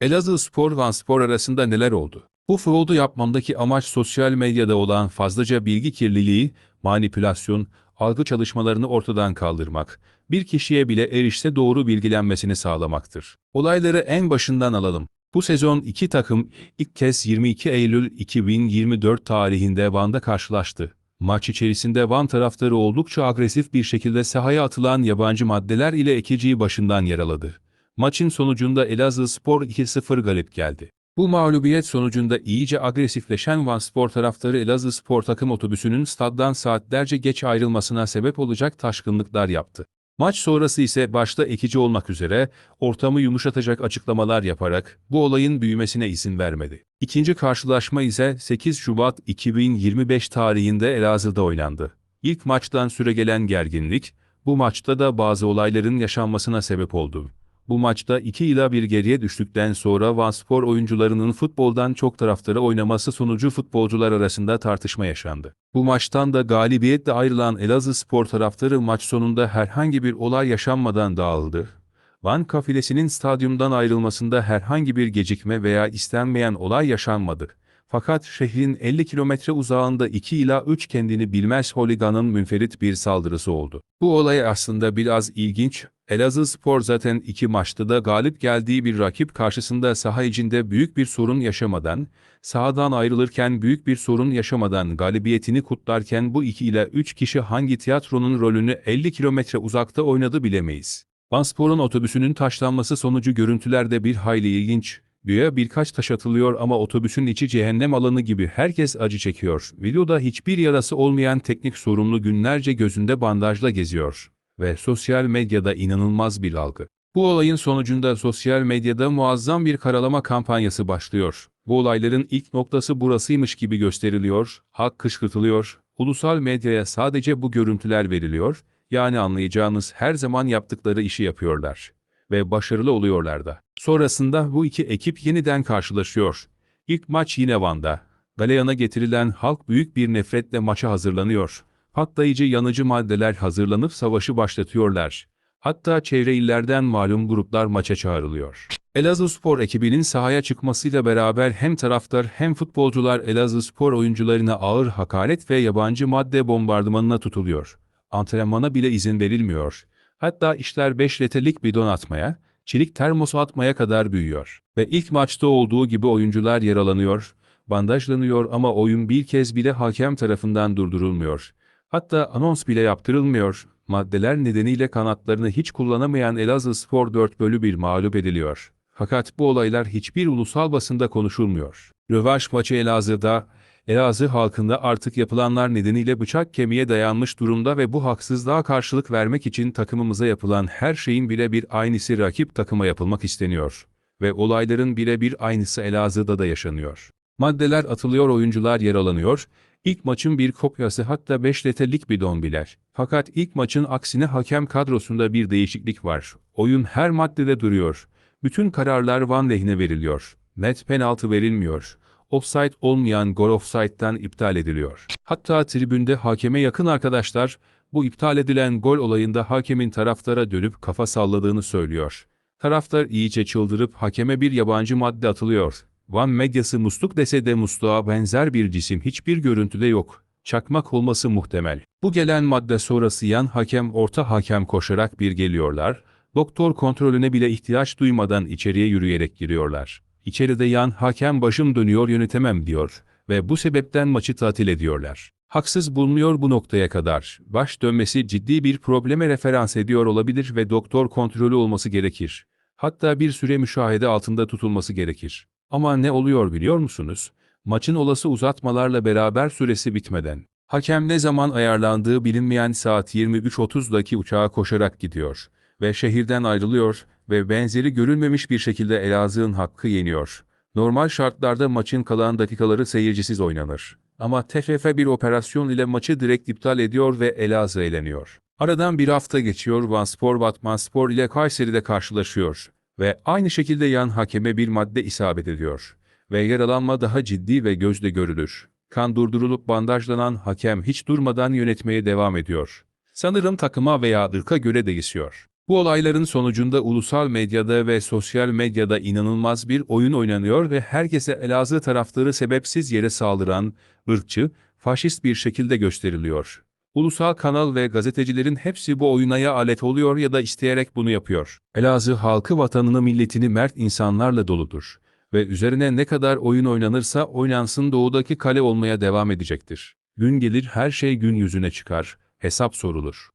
Elazığ Spor Van Spor arasında neler oldu? Bu foul'u yapmamdaki amaç sosyal medyada olan fazlaca bilgi kirliliği, manipülasyon, algı çalışmalarını ortadan kaldırmak, bir kişiye bile erişse doğru bilgilenmesini sağlamaktır. Olayları en başından alalım. Bu sezon iki takım ilk kez 22 Eylül 2024 tarihinde Van'da karşılaştı. Maç içerisinde Van taraftarı oldukça agresif bir şekilde sahaya atılan yabancı maddeler ile ekiciyi başından yaraladı. Maçın sonucunda Elazığ Spor 2-0 galip geldi. Bu mağlubiyet sonucunda iyice agresifleşen Van Spor taraftarı Elazığ Spor takım otobüsünün staddan saatlerce geç ayrılmasına sebep olacak taşkınlıklar yaptı. Maç sonrası ise başta ekici olmak üzere ortamı yumuşatacak açıklamalar yaparak bu olayın büyümesine izin vermedi. İkinci karşılaşma ise 8 Şubat 2025 tarihinde Elazığ'da oynandı. İlk maçtan süregelen gerginlik, bu maçta da bazı olayların yaşanmasına sebep oldu. Bu maçta 2 ila 1 geriye düştükten sonra Vanspor oyuncularının futboldan çok taraftarı oynaması sonucu futbolcular arasında tartışma yaşandı. Bu maçtan da galibiyetle ayrılan Elazığ Spor taraftarı maç sonunda herhangi bir olay yaşanmadan dağıldı. Van kafilesinin stadyumdan ayrılmasında herhangi bir gecikme veya istenmeyen olay yaşanmadı. Fakat şehrin 50 kilometre uzağında 2 ila 3 kendini bilmez holiganın münferit bir saldırısı oldu. Bu olay aslında biraz ilginç. Elazığ Spor zaten iki maçta da galip geldiği bir rakip karşısında saha içinde büyük bir sorun yaşamadan, sahadan ayrılırken büyük bir sorun yaşamadan galibiyetini kutlarken bu 2 ila 3 kişi hangi tiyatronun rolünü 50 kilometre uzakta oynadı bilemeyiz. Vanspor'un otobüsünün taşlanması sonucu görüntülerde bir hayli ilginç. Güya birkaç taş atılıyor ama otobüsün içi cehennem alanı gibi herkes acı çekiyor. Videoda hiçbir yarası olmayan teknik sorumlu günlerce gözünde bandajla geziyor. Ve sosyal medyada inanılmaz bir algı. Bu olayın sonucunda sosyal medyada muazzam bir karalama kampanyası başlıyor. Bu olayların ilk noktası burasıymış gibi gösteriliyor, halk kışkırtılıyor, ulusal medyaya sadece bu görüntüler veriliyor, yani anlayacağınız her zaman yaptıkları işi yapıyorlar. Ve başarılı oluyorlar da. Sonrasında bu iki ekip yeniden karşılaşıyor. İlk maç yine Van'da. Galeyana getirilen halk büyük bir nefretle maça hazırlanıyor. Patlayıcı yanıcı maddeler hazırlanıp savaşı başlatıyorlar. Hatta çevre illerden malum gruplar maça çağrılıyor. Elazığ Spor ekibinin sahaya çıkmasıyla beraber hem taraftar hem futbolcular Elazığ Spor oyuncularına ağır hakaret ve yabancı madde bombardımanına tutuluyor. Antrenmana bile izin verilmiyor. Hatta işler 5 litrelik bidon atmaya, çelik termosu atmaya kadar büyüyor. Ve ilk maçta olduğu gibi oyuncular yaralanıyor, bandajlanıyor ama oyun bir kez bile hakem tarafından durdurulmuyor. Hatta anons bile yaptırılmıyor. Maddeler nedeniyle kanatlarını hiç kullanamayan Elazığ Spor 4 bölü 1 mağlup ediliyor. Fakat bu olaylar hiçbir ulusal basında konuşulmuyor. Rövanş maçı Elazığ'da, Elazığ halkında artık yapılanlar nedeniyle bıçak kemiğe dayanmış durumda ve bu haksızlığa karşılık vermek için takımımıza yapılan her şeyin birebir aynısı rakip takıma yapılmak isteniyor. Ve olayların birebir aynısı Elazığ'da da yaşanıyor. Maddeler atılıyor oyuncular yaralanıyor, İlk maçın bir kopyası hatta 5 litrelik bidon biler. Fakat ilk maçın aksine hakem kadrosunda bir değişiklik var. Oyun her maddede duruyor. Bütün kararlar Van lehine veriliyor. Net penaltı verilmiyor. Offside olmayan gol offside'den iptal ediliyor. Hatta tribünde hakeme yakın arkadaşlar, bu iptal edilen gol olayında hakemin taraftara dönüp kafa salladığını söylüyor. Taraftar iyice çıldırıp hakeme bir yabancı madde atılıyor. Van medyası musluk dese de musluğa benzer bir cisim hiçbir görüntüde yok. Çakmak olması muhtemel. Bu gelen madde sonrası yan hakem orta hakem koşarak bir geliyorlar. Doktor kontrolüne bile ihtiyaç duymadan içeriye yürüyerek giriyorlar. İçeride yan hakem başım dönüyor yönetemem diyor ve bu sebepten maçı tatil ediyorlar. Haksız bulunuyor bu noktaya kadar. Baş dönmesi ciddi bir probleme referans ediyor olabilir ve doktor kontrolü olması gerekir. Hatta bir süre müşahede altında tutulması gerekir. Ama ne oluyor biliyor musunuz? Maçın olası uzatmalarla beraber süresi bitmeden. Hakem ne zaman ayarlandığı bilinmeyen saat 23.30'daki uçağa koşarak gidiyor ve şehirden ayrılıyor ve benzeri görülmemiş bir şekilde Elazığ'ın hakkı yeniyor. Normal şartlarda maçın kalan dakikaları seyircisiz oynanır. Ama TFF bir operasyon ile maçı direkt iptal ediyor ve Elazığ eğleniyor. Aradan bir hafta geçiyor Vanspor Batmanspor ile Kayseri'de karşılaşıyor ve aynı şekilde yan hakeme bir madde isabet ediyor. Ve yaralanma daha ciddi ve gözle görülür. Kan durdurulup bandajlanan hakem hiç durmadan yönetmeye devam ediyor. Sanırım takıma veya ırka göre değişiyor. Bu olayların sonucunda ulusal medyada ve sosyal medyada inanılmaz bir oyun oynanıyor ve herkese Elazığ taraftarı sebepsiz yere saldıran, ırkçı, faşist bir şekilde gösteriliyor. Ulusal kanal ve gazetecilerin hepsi bu oyunaya alet oluyor ya da isteyerek bunu yapıyor. Elazığ halkı vatanını milletini mert insanlarla doludur ve üzerine ne kadar oyun oynanırsa oynansın doğudaki kale olmaya devam edecektir. Gün gelir her şey gün yüzüne çıkar, hesap sorulur.